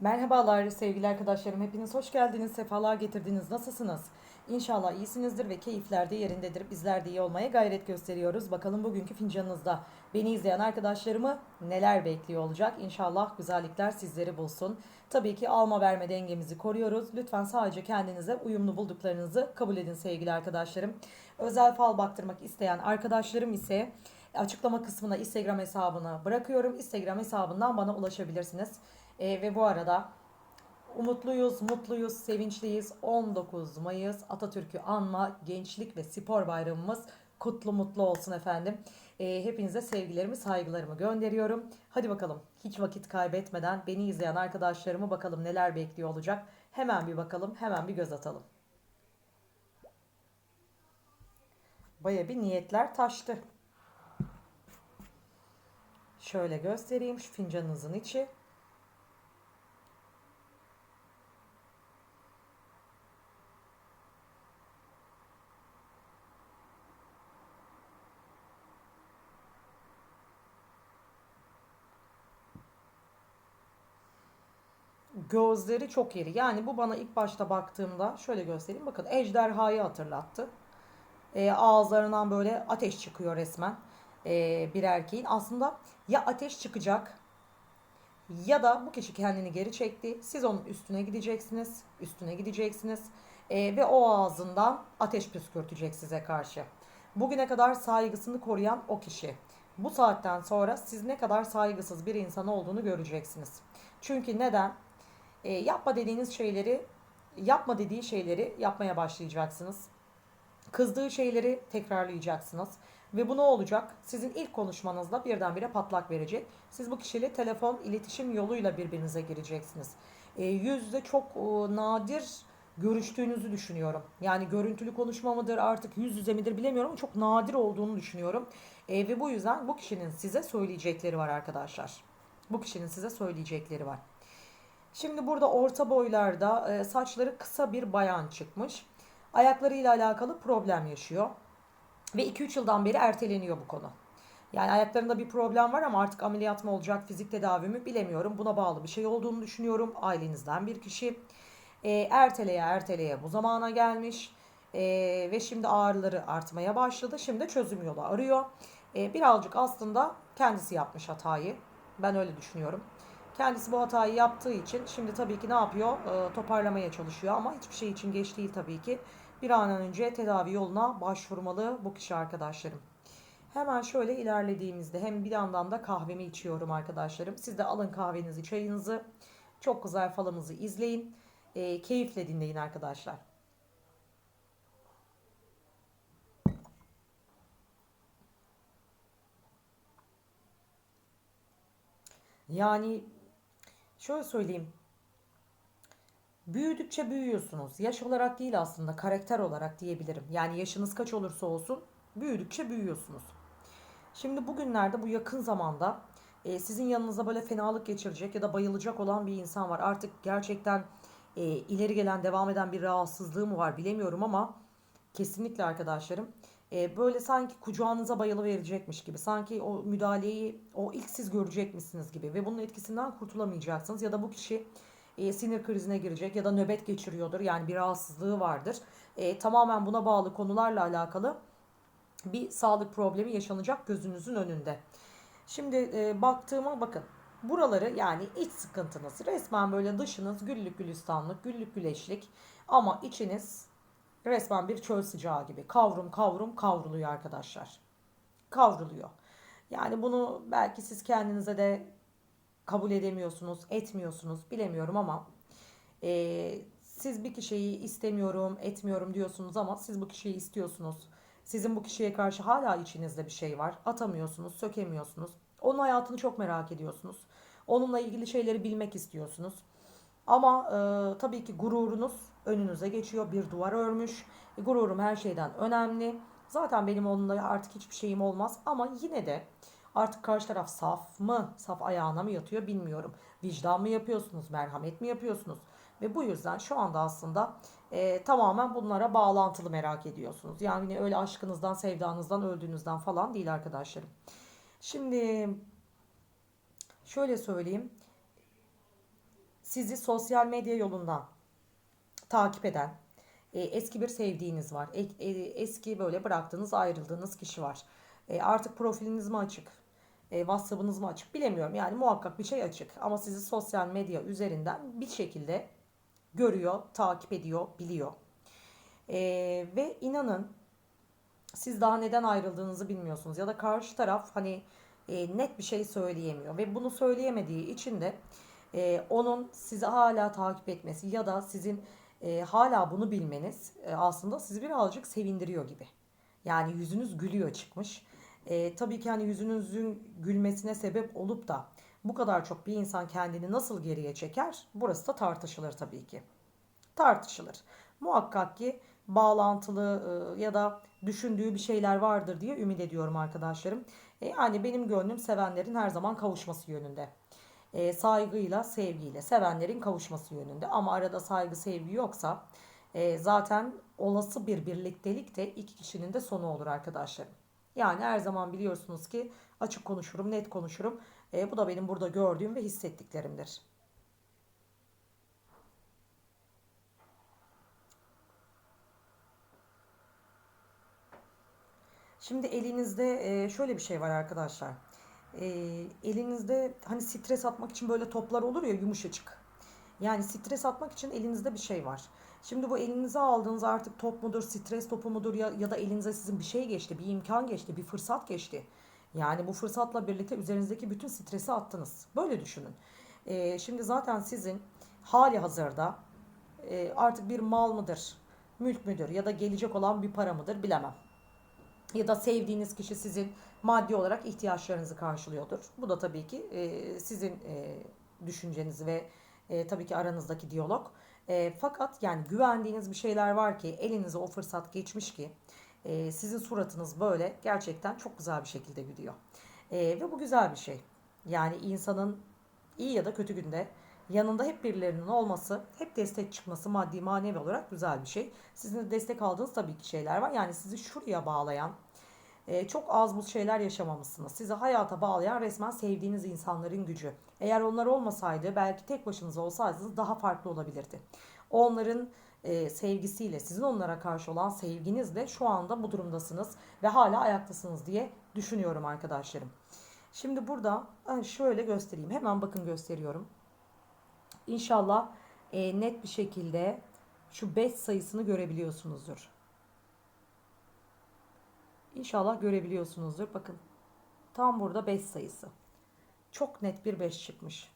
Merhabalar sevgili arkadaşlarım. Hepiniz hoş geldiniz, sefalar getirdiniz. Nasılsınız? İnşallah iyisinizdir ve keyifler de yerindedir. Bizler de iyi olmaya gayret gösteriyoruz. Bakalım bugünkü fincanınızda beni izleyen arkadaşlarımı neler bekliyor olacak? İnşallah güzellikler sizleri bulsun. Tabii ki alma verme dengemizi koruyoruz. Lütfen sadece kendinize uyumlu bulduklarınızı kabul edin sevgili arkadaşlarım. Özel fal baktırmak isteyen arkadaşlarım ise açıklama kısmına Instagram hesabını bırakıyorum. Instagram hesabından bana ulaşabilirsiniz. E, ve bu arada umutluyuz, mutluyuz, sevinçliyiz. 19 Mayıs Atatürk'ü anma gençlik ve spor bayramımız kutlu mutlu olsun efendim. E, hepinize sevgilerimi, saygılarımı gönderiyorum. Hadi bakalım hiç vakit kaybetmeden beni izleyen arkadaşlarımı bakalım neler bekliyor olacak. Hemen bir bakalım, hemen bir göz atalım. Baya bir niyetler taştı. Şöyle göstereyim şu fincanınızın içi. Gözleri çok iri. Yani bu bana ilk başta baktığımda şöyle göstereyim. Bakın ejderhayı hatırlattı. E, ağızlarından böyle ateş çıkıyor resmen. E, bir erkeğin. Aslında ya ateş çıkacak ya da bu kişi kendini geri çekti. Siz onun üstüne gideceksiniz. Üstüne gideceksiniz. E, ve o ağzından ateş püskürtecek size karşı. Bugüne kadar saygısını koruyan o kişi. Bu saatten sonra siz ne kadar saygısız bir insan olduğunu göreceksiniz. Çünkü neden? E, yapma dediğiniz şeyleri, yapma dediği şeyleri yapmaya başlayacaksınız. Kızdığı şeyleri tekrarlayacaksınız. Ve bu ne olacak? Sizin ilk konuşmanızda birdenbire patlak verecek. Siz bu kişiyle telefon, iletişim yoluyla birbirinize gireceksiniz. E, yüzde çok e, nadir görüştüğünüzü düşünüyorum. Yani görüntülü konuşma mıdır artık yüz yüze midir bilemiyorum çok nadir olduğunu düşünüyorum. E, ve bu yüzden bu kişinin size söyleyecekleri var arkadaşlar. Bu kişinin size söyleyecekleri var. Şimdi burada orta boylarda e, saçları kısa bir bayan çıkmış. Ayaklarıyla alakalı problem yaşıyor. Ve 2-3 yıldan beri erteleniyor bu konu. Yani ayaklarında bir problem var ama artık ameliyat mı olacak, fizik tedavi mi bilemiyorum. Buna bağlı bir şey olduğunu düşünüyorum. Ailenizden bir kişi. E, erteleye erteleye bu zamana gelmiş. E, ve şimdi ağrıları artmaya başladı. Şimdi çözüm yolu arıyor. E, birazcık aslında kendisi yapmış hatayı. Ben öyle düşünüyorum. Kendisi bu hatayı yaptığı için şimdi tabii ki ne yapıyor? E, toparlamaya çalışıyor ama hiçbir şey için geç değil tabii ki. Bir an önce tedavi yoluna başvurmalı bu kişi arkadaşlarım. Hemen şöyle ilerlediğimizde hem bir yandan da kahvemi içiyorum arkadaşlarım. Siz de alın kahvenizi, çayınızı. Çok güzel falımızı izleyin. E, keyifle dinleyin arkadaşlar. Yani şöyle söyleyeyim. Büyüdükçe büyüyorsunuz. Yaş olarak değil aslında karakter olarak diyebilirim. Yani yaşınız kaç olursa olsun büyüdükçe büyüyorsunuz. Şimdi bugünlerde bu yakın zamanda e, sizin yanınıza böyle fenalık geçirecek ya da bayılacak olan bir insan var. Artık gerçekten e, ileri gelen devam eden bir rahatsızlığı mı var bilemiyorum ama kesinlikle arkadaşlarım e, böyle sanki kucağınıza bayılı verecekmiş gibi sanki o müdahaleyi o ilk siz görecekmişsiniz gibi ve bunun etkisinden kurtulamayacaksınız ya da bu kişi e, sinir krizine girecek ya da nöbet geçiriyordur yani bir rahatsızlığı vardır. E, tamamen buna bağlı konularla alakalı bir sağlık problemi yaşanacak gözünüzün önünde. Şimdi e, baktığıma bakın buraları yani iç sıkıntınız resmen böyle dışınız güllük gülistanlık güllük güleşlik ama içiniz resmen bir çöl sıcağı gibi kavrum kavrum kavruluyor arkadaşlar. Kavruluyor. Yani bunu belki siz kendinize de kabul edemiyorsunuz, etmiyorsunuz bilemiyorum ama e, siz bir kişiyi istemiyorum, etmiyorum diyorsunuz ama siz bu kişiyi istiyorsunuz. Sizin bu kişiye karşı hala içinizde bir şey var. Atamıyorsunuz, sökemiyorsunuz. Onun hayatını çok merak ediyorsunuz. Onunla ilgili şeyleri bilmek istiyorsunuz. Ama e, tabii ki gururunuz önünüze geçiyor. Bir duvar örmüş. E, gururum her şeyden önemli. Zaten benim onunla artık hiçbir şeyim olmaz. Ama yine de artık karşı taraf saf mı? Saf ayağına mı yatıyor bilmiyorum. Vicdan mı yapıyorsunuz? Merhamet mi yapıyorsunuz? Ve bu yüzden şu anda aslında e, tamamen bunlara bağlantılı merak ediyorsunuz. Yani öyle aşkınızdan, sevdanızdan, öldüğünüzden falan değil arkadaşlarım. Şimdi şöyle söyleyeyim sizi sosyal medya yolundan takip eden e, eski bir sevdiğiniz var. E, e, eski böyle bıraktığınız, ayrıldığınız kişi var. E, artık profiliniz mi açık? E, WhatsApp'ınız mı açık? Bilemiyorum. Yani muhakkak bir şey açık. Ama sizi sosyal medya üzerinden bir şekilde görüyor, takip ediyor, biliyor. E, ve inanın siz daha neden ayrıldığınızı bilmiyorsunuz ya da karşı taraf hani e, net bir şey söyleyemiyor ve bunu söyleyemediği için de e, onun sizi hala takip etmesi ya da sizin e, hala bunu bilmeniz e, aslında sizi birazcık sevindiriyor gibi. Yani yüzünüz gülüyor çıkmış. E, tabii ki hani yüzünüzün gülmesine sebep olup da bu kadar çok bir insan kendini nasıl geriye çeker? Burası da tartışılır tabii ki. Tartışılır. Muhakkak ki bağlantılı e, ya da düşündüğü bir şeyler vardır diye ümit ediyorum arkadaşlarım. E, yani benim gönlüm sevenlerin her zaman kavuşması yönünde. E, saygıyla, sevgiyle sevenlerin kavuşması yönünde. Ama arada saygı, sevgi yoksa e, zaten olası bir birliktelik de iki kişinin de sonu olur arkadaşlarım. Yani her zaman biliyorsunuz ki açık konuşurum, net konuşurum. E, bu da benim burada gördüğüm ve hissettiklerimdir. Şimdi elinizde e, şöyle bir şey var arkadaşlar. E, elinizde hani stres atmak için böyle toplar olur ya yumuşacık. Yani stres atmak için elinizde bir şey var. Şimdi bu elinize aldığınız artık top mudur, stres topu mudur ya, ya da elinize sizin bir şey geçti, bir imkan geçti, bir fırsat geçti. Yani bu fırsatla birlikte üzerinizdeki bütün stresi attınız. Böyle düşünün. E, şimdi zaten sizin hali hazırda e, artık bir mal mıdır, mülk müdür ya da gelecek olan bir para mıdır bilemem ya da sevdiğiniz kişi sizin maddi olarak ihtiyaçlarınızı karşılıyordur. Bu da tabii ki e, sizin e, düşünceniz ve e, tabii ki aranızdaki diyalog. E, fakat yani güvendiğiniz bir şeyler var ki elinize o fırsat geçmiş ki e, sizin suratınız böyle gerçekten çok güzel bir şekilde gülüyor. E, ve bu güzel bir şey. Yani insanın iyi ya da kötü günde yanında hep birilerinin olması, hep destek çıkması maddi manevi olarak güzel bir şey. Sizin de destek aldığınız tabii ki şeyler var. Yani sizi şuraya bağlayan, e, çok az bu şeyler yaşamamışsınız. Sizi hayata bağlayan resmen sevdiğiniz insanların gücü. Eğer onlar olmasaydı belki tek başınıza olsaydınız daha farklı olabilirdi. Onların e, sevgisiyle, sizin onlara karşı olan sevginizle şu anda bu durumdasınız ve hala ayaktasınız diye düşünüyorum arkadaşlarım. Şimdi burada şöyle göstereyim. Hemen bakın gösteriyorum. İnşallah e, net bir şekilde şu 5 sayısını görebiliyorsunuzdur. İnşallah görebiliyorsunuzdur. Bakın tam burada 5 sayısı. Çok net bir 5 çıkmış.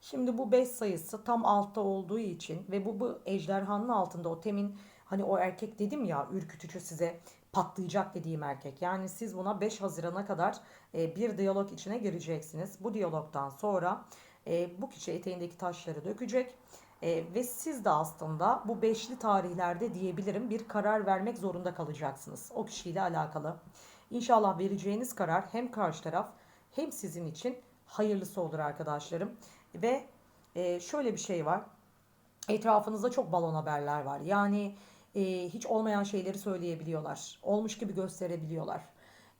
Şimdi bu 5 sayısı tam altta olduğu için ve bu, bu ejderhanın altında o temin hani o erkek dedim ya ürkütücü size patlayacak dediğim erkek. Yani siz buna 5 Haziran'a kadar e, bir diyalog içine gireceksiniz. Bu diyalogdan sonra e, bu kişi eteğindeki taşları dökecek. E, ve siz de aslında bu beşli tarihlerde diyebilirim bir karar vermek zorunda kalacaksınız. O kişiyle alakalı. İnşallah vereceğiniz karar hem karşı taraf hem sizin için hayırlısı olur arkadaşlarım. Ve e, şöyle bir şey var. Etrafınızda çok balon haberler var. Yani e, hiç olmayan şeyleri söyleyebiliyorlar. Olmuş gibi gösterebiliyorlar.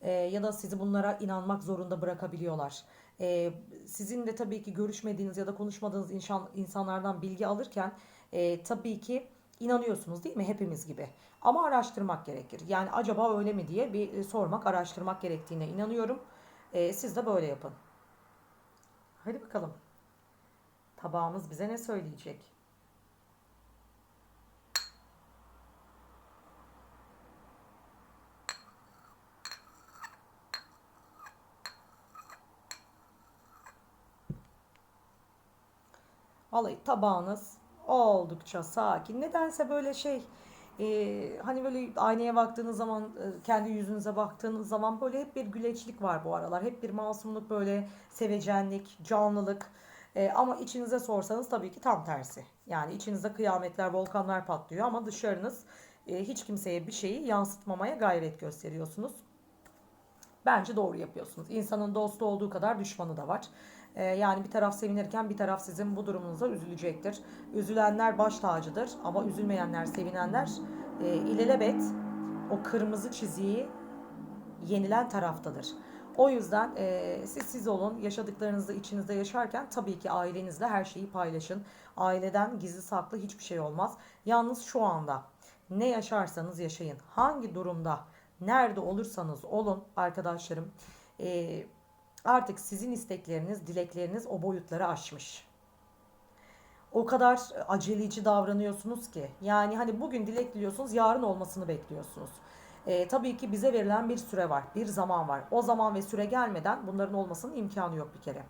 E, ya da sizi bunlara inanmak zorunda bırakabiliyorlar. E, sizin de tabii ki görüşmediğiniz ya da konuşmadığınız insan, insanlardan bilgi alırken e, tabii ki inanıyorsunuz değil mi? Hepimiz gibi. Ama araştırmak gerekir. Yani acaba öyle mi diye bir e, sormak, araştırmak gerektiğine inanıyorum. E, siz de böyle yapın. Hadi bakalım. Tabağımız bize ne söyleyecek? Vallahi tabağınız oldukça sakin. Nedense böyle şey e, hani böyle aynaya baktığınız zaman e, kendi yüzünüze baktığınız zaman böyle hep bir güleçlik var bu aralar. Hep bir masumluk böyle sevecenlik, canlılık. E, ama içinize sorsanız tabii ki tam tersi. Yani içinizde kıyametler, volkanlar patlıyor ama dışarınız e, hiç kimseye bir şeyi yansıtmamaya gayret gösteriyorsunuz. Bence doğru yapıyorsunuz. İnsanın dostu olduğu kadar düşmanı da var. Ee, yani bir taraf sevinirken bir taraf sizin bu durumunuza üzülecektir. Üzülenler baş tacıdır ama üzülmeyenler, sevinenler e, ilelebet o kırmızı çizgiyi yenilen taraftadır. O yüzden e, siz siz olun. Yaşadıklarınızı içinizde yaşarken tabii ki ailenizle her şeyi paylaşın. Aileden gizli saklı hiçbir şey olmaz. Yalnız şu anda ne yaşarsanız yaşayın. Hangi durumda, nerede olursanız olun arkadaşlarım. e, artık sizin istekleriniz, dilekleriniz o boyutları aşmış o kadar aceleci davranıyorsunuz ki. Yani hani bugün dilek diliyorsunuz, yarın olmasını bekliyorsunuz. Ee, tabii ki bize verilen bir süre var, bir zaman var. O zaman ve süre gelmeden bunların olmasının imkanı yok bir kere.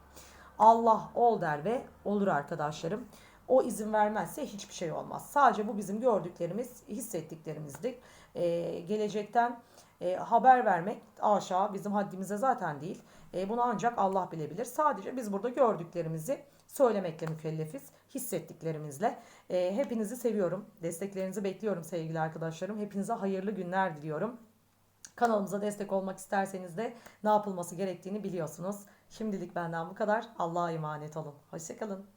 Allah ol der ve olur arkadaşlarım. O izin vermezse hiçbir şey olmaz. Sadece bu bizim gördüklerimiz, hissettiklerimizdir. Ee, gelecekten e, haber vermek aşağı bizim haddimize zaten değil. E, bunu ancak Allah bilebilir. Sadece biz burada gördüklerimizi söylemekle mükellefiz. Hissettiklerimizle. E, hepinizi seviyorum. Desteklerinizi bekliyorum sevgili arkadaşlarım. Hepinize hayırlı günler diliyorum. Kanalımıza destek olmak isterseniz de ne yapılması gerektiğini biliyorsunuz. Şimdilik benden bu kadar. Allah'a emanet olun. Hoşçakalın.